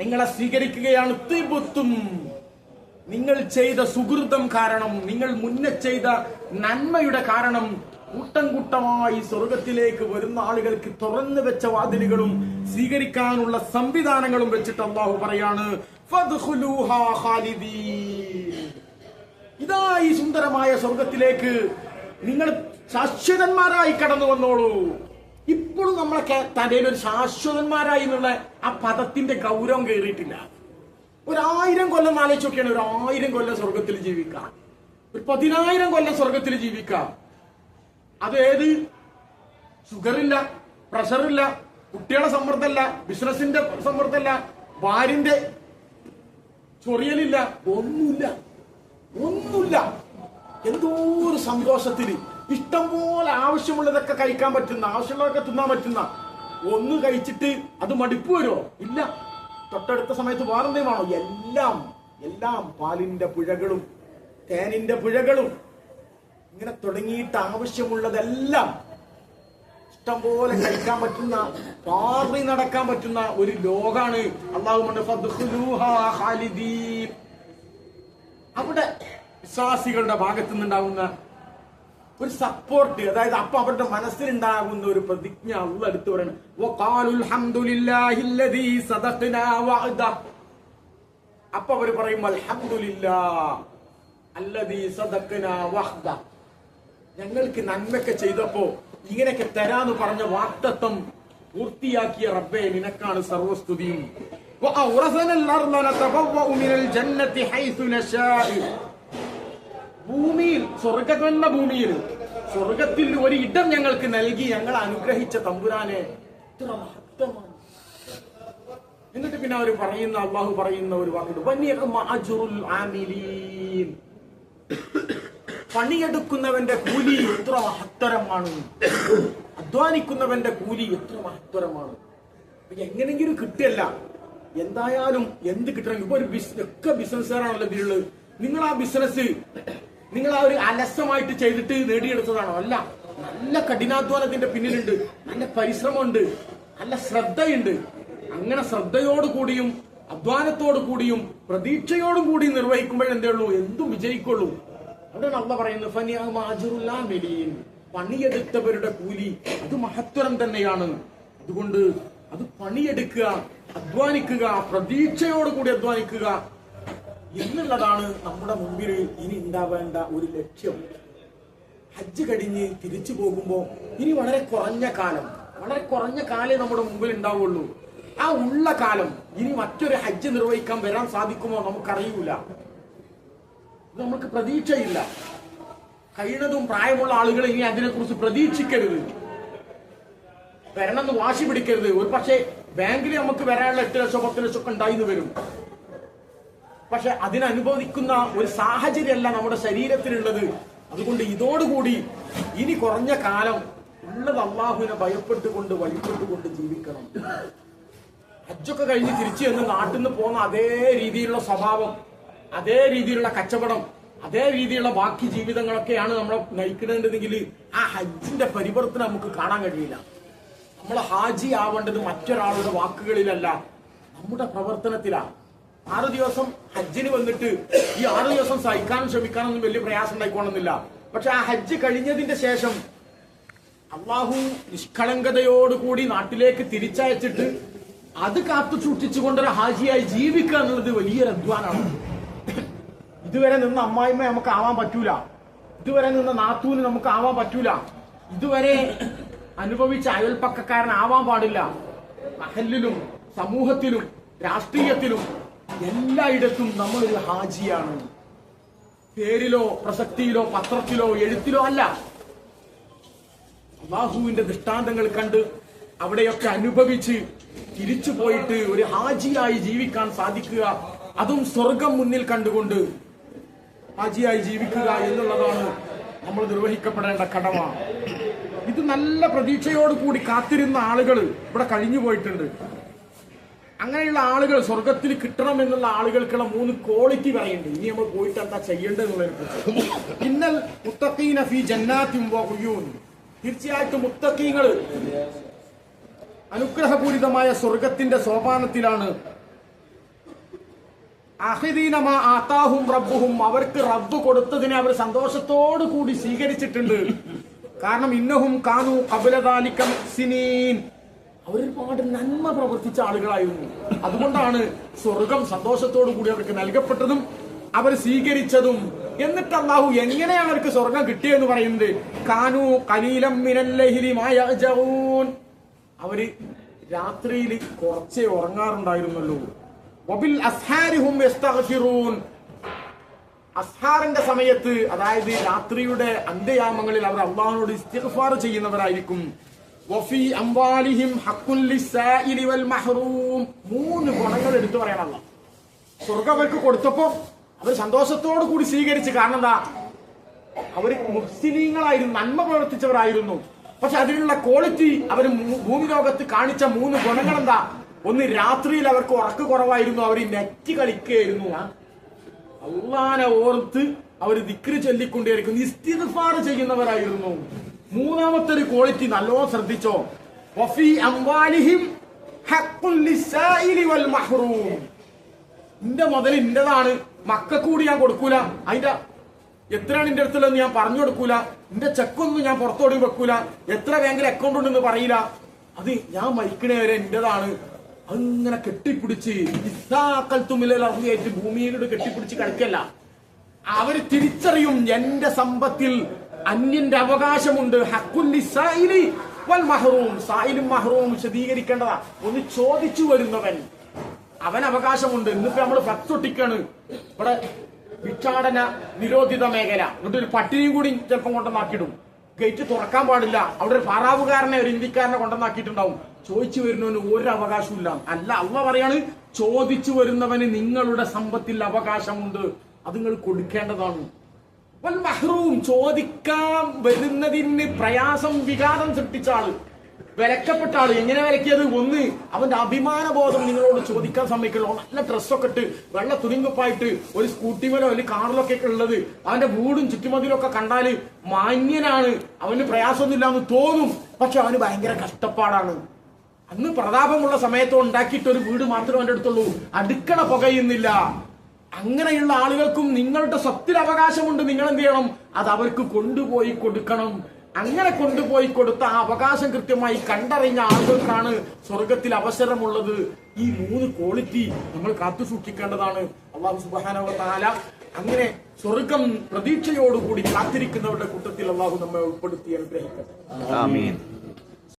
നിങ്ങളെ സ്വീകരിക്കുകയാണ് തിബുത്തും നിങ്ങൾ ചെയ്ത സുഹൃതം കാരണം നിങ്ങൾ മുന്നേ ചെയ്ത നന്മയുടെ കാരണം കൂട്ടം കൂട്ടമായി സ്വർഗത്തിലേക്ക് വരുന്ന ആളുകൾക്ക് തുറന്നു വെച്ച വാതിലുകളും സ്വീകരിക്കാനുള്ള സംവിധാനങ്ങളും വെച്ചിട്ട് അള്ളാഹു പറയാണ്. ഇതാ ഈ സുന്ദരമായ സ്വർഗത്തിലേക്ക് നിങ്ങൾ ശാശ്വതന്മാരായി കടന്നു വന്നോളൂ. ഇപ്പോഴും നമ്മളെ കേ- തലയിൽ ഒരു ശാശ്വതന്മാരായി എന്നുള്ള ആ പദത്തിന്റെ ഗൗരവം കയറിയിട്ടില്ല. ഒരായിരം കൊല്ലം ആലോചിച്ചൊക്കെയാണ് ഒരു ആയിരം കൊല്ലം സ്വർഗത്തിൽ ജീവിക്കാം. ഒരു പതിനായിരം കൊല്ലം സ്വർഗത്തിൽ ജീവിക്കാം. അത് ഏത്? ഷുഗറില്ല പ്രഷറില്ല കുട്ടികളെ സമ്മർദ്ദമല്ല ബിസിനസിന്റെ സമ്മർദ്ദമല്ല ഭാര്യന്റെ ചൊറിയലില്ല ഒന്നുമില്ല. ഒന്നുമില്ല. എന്തോ ഒരു സന്തോഷത്തിന്. ഇഷ്ടം പോലെ ആവശ്യമുള്ളതൊക്കെ കഴിക്കാൻ പറ്റുന്ന ആവശ്യമുള്ളതൊക്കെ തിന്നാൻ പറ്റുന്ന. ഒന്ന് കഴിച്ചിട്ട് അത് മടുപ്പ് വരുമോ ഇല്ല. തൊട്ടടുത്ത സമയത്ത് വേറെന്തേ വേണോ? എല്ലാം എല്ലാം പാലിന്റെ പുഴകളും തേനിന്റെ പുഴകളും. ഇങ്ങനെ തുടങ്ങിയിട്ട് ആവശ്യമുള്ളതെല്ലാം ഇഷ്ടം പോലെ കഴിക്കാൻ പറ്റുന്ന പാറി നടക്കാൻ പറ്റുന്ന ഒരു ലോകാണ് അള്ളാഹു പറഞ്ഞു, "ഫദ്ഖുലൂഹാ ഖാലിദീൻ." അവിടെ വിശ്വാസികളുടെ ഭാഗത്തു നിന്നുണ്ടാകുന്ന ഒരു സപ്പോർട്ട് അതായത് അപ്പൊ അവരുടെ മനസ്സിലുണ്ടാകുന്ന ഒരു പ്രതിജ്ഞ അള്ള എടുത്തു പറയണം. അപ്പൊ അവർ പറയും വഅദ ഞങ്ങൾക്ക് നന്മയൊക്കെ ചെയ്തപ്പോ ഇങ്ങനെയൊക്കെ തരാന്ന് പറഞ്ഞ വാക്തത്വം പൂർത്തിയാക്കിയ റബ്ബെ നിനക്കാണ് സർവസ്തുതിയും ഭൂമിയിൽ സ്വർഗന്ന ഭൂമിയിൽ സ്വർഗത്തിൽ ഒരു ഇടം ഞങ്ങൾക്ക് നൽകി ഞങ്ങൾ അനുഗ്രഹിച്ച തമ്പുരാനെ. എന്നിട്ട് പിന്നെ അവർ പറയുന്ന അള്ളാഹു പറയുന്ന ഒരു വാക്കുണ്ട്. വലിയ പണിയെടുക്കുന്നവന്റെ കൂലി എത്ര മഹത്തരമാണ്? അധ്വാനിക്കുന്നവന്റെ കൂലി എത്ര മഹത്തരമാണ്? എങ്ങനെങ്കിലും കിട്ടിയല്ല. എന്തായാലും എന്ത് കിട്ടണം? ഇപ്പൊ ഒരു ബിസിനസ് ഒക്കെ ബിസിനസ്സുകാരാണല്ലോ ഇതിലുള്ളത്. നിങ്ങൾ ആ ബിസിനസ് നിങ്ങൾ ആ ഒരു അലസമായിട്ട് ചെയ്തിട്ട് നേടിയെടുത്തതാണോ? അല്ല. നല്ല കഠിനാധ്വാനത്തിന്റെ പിന്നിലുണ്ട്. നല്ല പരിശ്രമമുണ്ട്. നല്ല ശ്രദ്ധയുണ്ട്. അങ്ങനെ ശ്രദ്ധയോട് കൂടിയും അധ്വാനത്തോടു കൂടിയും പ്രതീക്ഷയോടും കൂടി നിർവഹിക്കുമ്പോഴെന്തേ ഉള്ളൂ? എന്തും വിജയിക്കുള്ളൂ. അവിടെയാണ് അള്ള പറയുന്നത് ഫനിയ അജ്റുൽ ആമിലീൻ." പണിയെടുത്തവരുടെ കൂലി അത് മഹത്വരം തന്നെയാണ്. അതുകൊണ്ട് അത് പണിയെടുക്കുക അധ്വാനിക്കുക പ്രതീക്ഷയോടുകൂടി അധ്വാനിക്കുക എന്നുള്ളതാണ് നമ്മുടെ മുമ്പിൽ ഇനി ഉണ്ടാവേണ്ട ഒരു ലക്ഷ്യം. ഹജ്ജ് കഴിഞ്ഞ് തിരിച്ചു പോകുമ്പോൾ ഇനി വളരെ കുറഞ്ഞ കാലം വളരെ കുറഞ്ഞ കാലേ നമ്മുടെ മുമ്പിൽ ഉണ്ടാവുള്ളൂ. ആ ഉള്ള കാലം ഇനി മറ്റൊരു ഹജ്ജ് നിർവഹിക്കാൻ വരാൻ സാധിക്കുമോ നമുക്കറിയൂല. നമുക്ക് പ്രതീക്ഷയില്ല. കഴിയുന്നതും പ്രായമുള്ള ആളുകൾ ഇനി അതിനെക്കുറിച്ച് പ്രതീക്ഷിക്കരുത്. വരണമെന്ന് വാശി പിടിക്കരുത്. ഒരു പക്ഷേ ബാങ്കിൽ നമുക്ക് വരാനുള്ള എട്ട് ലക്ഷം പത്ത് ലക്ഷം ഒക്കെ ഉണ്ടായിന്ന് വരും. പക്ഷെ അതിനനുഭവിക്കുന്ന ഒരു സാഹചര്യമല്ല നമ്മുടെ ശരീരത്തിലുള്ളത്. അതുകൊണ്ട് ഇതോടുകൂടി ഇനി കുറഞ്ഞ കാലം ഉള്ളത് അള്ളാഹുവിനെ ഭയപ്പെട്ടുകൊണ്ട് വഴിപ്പെട്ടുകൊണ്ട് ജീവിക്കണം. ഹജ്ജൊക്കെ കഴിഞ്ഞ് തിരിച്ചു ചെന്ന് നാട്ടിൽ നിന്ന് പോകുന്ന അതേ രീതിയിലുള്ള സ്വഭാവം അതേ രീതിയിലുള്ള കച്ചവടം അതേ രീതിയിലുള്ള ബാക്കി ജീവിതങ്ങളൊക്കെയാണ് നമ്മളെ നയിക്കേണ്ടതെങ്കിൽ ആ ഹജ്ജിന്റെ പരിവർത്തനം നമുക്ക് കാണാൻ കഴിയില്ല. നമ്മൾ ഹാജി ആവേണ്ടത് മറ്റൊരാളുടെ വാക്കുകളിലല്ല നമ്മുടെ പ്രവർത്തനത്തിലാ. ആറു ദിവസം ഹജ്ജിന് വന്നിട്ട് ഈ ആറു ദിവസം സഹിക്കാനും ശ്രമിക്കാനൊന്നും വലിയ പ്രയാസം ഉണ്ടായിക്കോണമെന്നില്ല പക്ഷെ ആ ഹജ്ജ് കഴിഞ്ഞതിന്റെ ശേഷം അള്ളാഹു നിഷ്കളങ്കതയോടുകൂടി നാട്ടിലേക്ക് തിരിച്ചയച്ചിട്ട് അത് കാത്തു സൂക്ഷിച്ചുകൊണ്ടൊരു ഹാജിയായി ജീവിക്കുക എന്നുള്ളത് വലിയൊരു അധ്വാനമാണ്. ഇതുവരെ നിന്ന അമ്മായിമ്മ നമുക്ക് ആവാൻ പറ്റൂല. ഇതുവരെ നിന്ന നാത്തൂന് നമുക്ക് ആവാൻ പറ്റൂല. ഇതുവരെ അനുഭവിച്ച അയൽപ്പക്കക്കാരൻ ആവാൻ പാടില്ല. മഹല്ലിലും സമൂഹത്തിലും രാഷ്ട്രീയത്തിലും എല്ലായിടത്തും നമ്മളൊരു ഹാജിയാണ്. പേരിലോ പ്രസക്തിയിലോ പത്രത്തിലോ എഴുത്തിലോ അല്ല. അള്ളാഹുവിന്റെ ദൃഷ്ടാന്തങ്ങൾ കണ്ട് അവിടെയൊക്കെ അനുഭവിച്ച് തിരിച്ചു പോയിട്ട് ഒരു ഹാജിയായി ജീവിക്കാൻ സാധിക്കുക അതും സ്വർഗം മുന്നിൽ കണ്ടുകൊണ്ട് ഹാജിയായി ജീവിക്കുക എന്നുള്ളതാണ് നമ്മൾ നിർവഹിക്കപ്പെടേണ്ട കടമ. ഇത് നല്ല പ്രതീക്ഷയോട് കൂടി കാത്തിരുന്ന ആളുകൾ ഇവിടെ കഴിഞ്ഞു പോയിട്ടുണ്ട്. അങ്ങനെയുള്ള ആളുകൾ സ്വർഗത്തിൽ കിട്ടണം എന്നുള്ള ആളുകൾക്കുള്ള മൂന്ന് ക്വാളിറ്റി പറയുന്നുണ്ട്. ഇനി നമ്മൾ പോയിട്ട് എന്താ കുറിച്ച് ഇന്നൽ ഫി തീർച്ചയായിട്ടും മുത്തഖീങ്ങൾ അനുഗ്രഹപൂരിതമായ സ്വർഗത്തിന്റെ സോപാനത്തിലാണ് അഹിദീനമാ റബ്ബുഹും. അവർക്ക് റബ്ബ് കൊടുത്തതിനെ അവർ സന്തോഷത്തോടു കൂടി സ്വീകരിച്ചിട്ടുണ്ട്. കാരണം ഇന്നഹും കാനു കപിലതാലിക്കം സിനീൻ. അവരൊരുപാട് നന്മ പ്രവർത്തിച്ച ആളുകളായിരുന്നു. അതുകൊണ്ടാണ് സ്വർഗം സന്തോഷത്തോടു കൂടി അവർക്ക് നൽകപ്പെട്ടതും അവർ സ്വീകരിച്ചതും. എന്നിട്ട് അള്ളാഹു എങ്ങനെയാണ് അവർക്ക് സ്വർഗം കിട്ടിയെന്ന് പറയുന്നത്? കാനു കലീലം മിനല്ലഹിലിമായ അവർ രാത്രിയിൽ കുറച്ചേ ഉറങ്ങാറുണ്ടായിരുന്നല്ലോ അസ്ഹാറിന്റെ സമയത്ത് അതായത് രാത്രിയുടെ അന്ത്യയാമങ്ങളിൽ അവർ അള്ളാഹിനോട് ഇസ്തിഫാർ ചെയ്യുന്നവരായിരിക്കും. വഫി അംവാലിഹിം വൽ മഹ്റൂം. മൂന്ന് ഗുണങ്ങൾ എടുത്തു പറയണമല്ല സ്വർഗം അവർക്ക് കൊടുത്തപ്പോ അവർ സന്തോഷത്തോടു കൂടി സ്വീകരിച്ച് കാരണം എന്താ? അവർ മുസ്ലിങ്ങളായിരുന്നു നന്മ പ്രവർത്തിച്ചവരായിരുന്നു. പക്ഷെ അതിനുള്ള ക്വാളിറ്റി അവർ ഭൂമി ലോകത്ത് കാണിച്ച മൂന്ന് ഗുണങ്ങൾ എന്താ? ഒന്ന് രാത്രിയിൽ അവർക്ക് ഉറക്ക കുറവായിരുന്നു. അവർ നെറ്റ് കളിക്കുകയായിരുന്നു. അള്ളാനെ ഓർത്ത് അവർ ദിക്രി ചൊല്ലിക്കൊണ്ടേയിരിക്കുന്നു. ഇസ്തിഗ്ഫാർ ചെയ്യുന്നവരായിരുന്നു. മൂന്നാമത്തെ ഒരു ക്വാളിറ്റി നല്ലോ ശ്രദ്ധിച്ചോ നിന്റെ മുതൽ ഇന്റേതാണ് മക്കൂടി ഞാൻ കൊടുക്കൂല. അതിന്റെ എത്രയാണ് എന്റെ അടുത്തുള്ളത് ഞാൻ പറഞ്ഞു കൊടുക്കൂല. എന്റെ ചെക്കൊന്നും ഞാൻ പുറത്തോടി വെക്കൂല. എത്ര ബാങ്കിൽ അക്കൗണ്ട് ഉണ്ടെന്ന് പറയില്ല. അത് ഞാൻ മരിക്കണേ വരെ എന്റേതാണ് അങ്ങനെ കെട്ടിപ്പിടിച്ച് ഇസാക്കൽത്തുമില്ലായിട്ട് ഭൂമിയിലൂടെ കെട്ടിപ്പിടിച്ച് കിടക്കല്ല. അവർ തിരിച്ചറിയും എന്റെ സമ്പത്തിൽ അന്യന്റെ അവകാശമുണ്ട്. വൽ മഹറൂം. സായിലും മഹറൂം വിശദീകരിക്കേണ്ടതാ. ഒന്ന് ചോദിച്ചു വരുന്നവൻ. അവൻ അവകാശമുണ്ട്. ഇന്നിപ്പോ നമ്മൾ പത്തൊട്ടിക്കാണ് ഇവിടെ ഭിക്ഷാടന നിരോധിത മേഖല. എന്നിട്ട് ഒരു പട്ടിണിയും കൂടി ചിലപ്പം കൊണ്ടുവന്നാക്കിയിടും. ഗേറ്റ് തുറക്കാൻ പാടില്ല. അവിടെ ഒരു പാറാവുകാരനെ ഒരു ഇന്ത്യക്കാരനെ കൊണ്ടുവന്നാക്കിയിട്ടുണ്ടാവും. ചോദിച്ചു വരുന്നവന് ഒരു അവകാശവും ഇല്ല അല്ല അള്ള പറയാണ് ചോദിച്ചു വരുന്നവന് നിങ്ങളുടെ സമ്പത്തിൽ അവകാശമുണ്ട്. അത് നിങ്ങൾ കൊടുക്കേണ്ടതാണ്. വൽ മഹ്റൂം ചോദിക്കാൻ വരുന്നതിന് പ്രയാസം വികാരം സൃഷ്ടിച്ച ആൾ. വിലക്കപ്പെട്ട ആൾ എങ്ങനെ വിലക്കിയത്? ഒന്ന് അവന്റെ അഭിമാന ബോധം നിങ്ങളോട് ചോദിക്കാൻ സമ്മതിക്കുള്ളൂ നല്ല ഡ്രസ്സൊക്കെ ഇട്ട് വെള്ള തുരിങ്കുപ്പായിട്ട് ഒരു സ്കൂട്ടിമേലോ അല്ലെങ്കിൽ കാറിലൊക്കെ ഉള്ളത് അവന്റെ വീടും ചുറ്റുമതിലൊക്കെ കണ്ടാൽ മാന്യനാണ്. അവന് പ്രയാസമൊന്നുമില്ല എന്ന് തോന്നും. പക്ഷെ അവന് ഭയങ്കര കഷ്ടപ്പാടാണ്. അന്ന് പ്രതാപമുള്ള സമയത്ത് ഉണ്ടാക്കിയിട്ട് ഒരു വീട് മാത്രമേ അവന്റെ അടുത്തുള്ളൂ. അടുക്കള പുകയുന്നില്ല. അങ്ങനെയുള്ള ആളുകൾക്കും നിങ്ങളുടെ സ്വത്തിൽ അവകാശമുണ്ട്. നിങ്ങൾ എന്ത് ചെയ്യണം? അത് അവർക്ക് കൊണ്ടുപോയി കൊടുക്കണം. അങ്ങനെ കൊണ്ടുപോയി കൊടുത്ത ആ അവകാശം കൃത്യമായി കണ്ടറിഞ്ഞ ആളുകൾക്കാണ് സ്വർഗത്തിൽ അവസരമുള്ളത്. ഈ മൂന്ന് ക്വാളിറ്റി നമ്മൾ കാത്തു സൂക്ഷിക്കേണ്ടതാണ്. അള്ളാഹു സുബാനവ അങ്ങനെ സ്വർഗം പ്രതീക്ഷയോടുകൂടി കാത്തിരിക്കുന്നവരുടെ കൂട്ടത്തിൽ അള്ളാഹു നമ്മെ ഉൾപ്പെടുത്തി അനുഗ്രഹിക്കട്ടെ.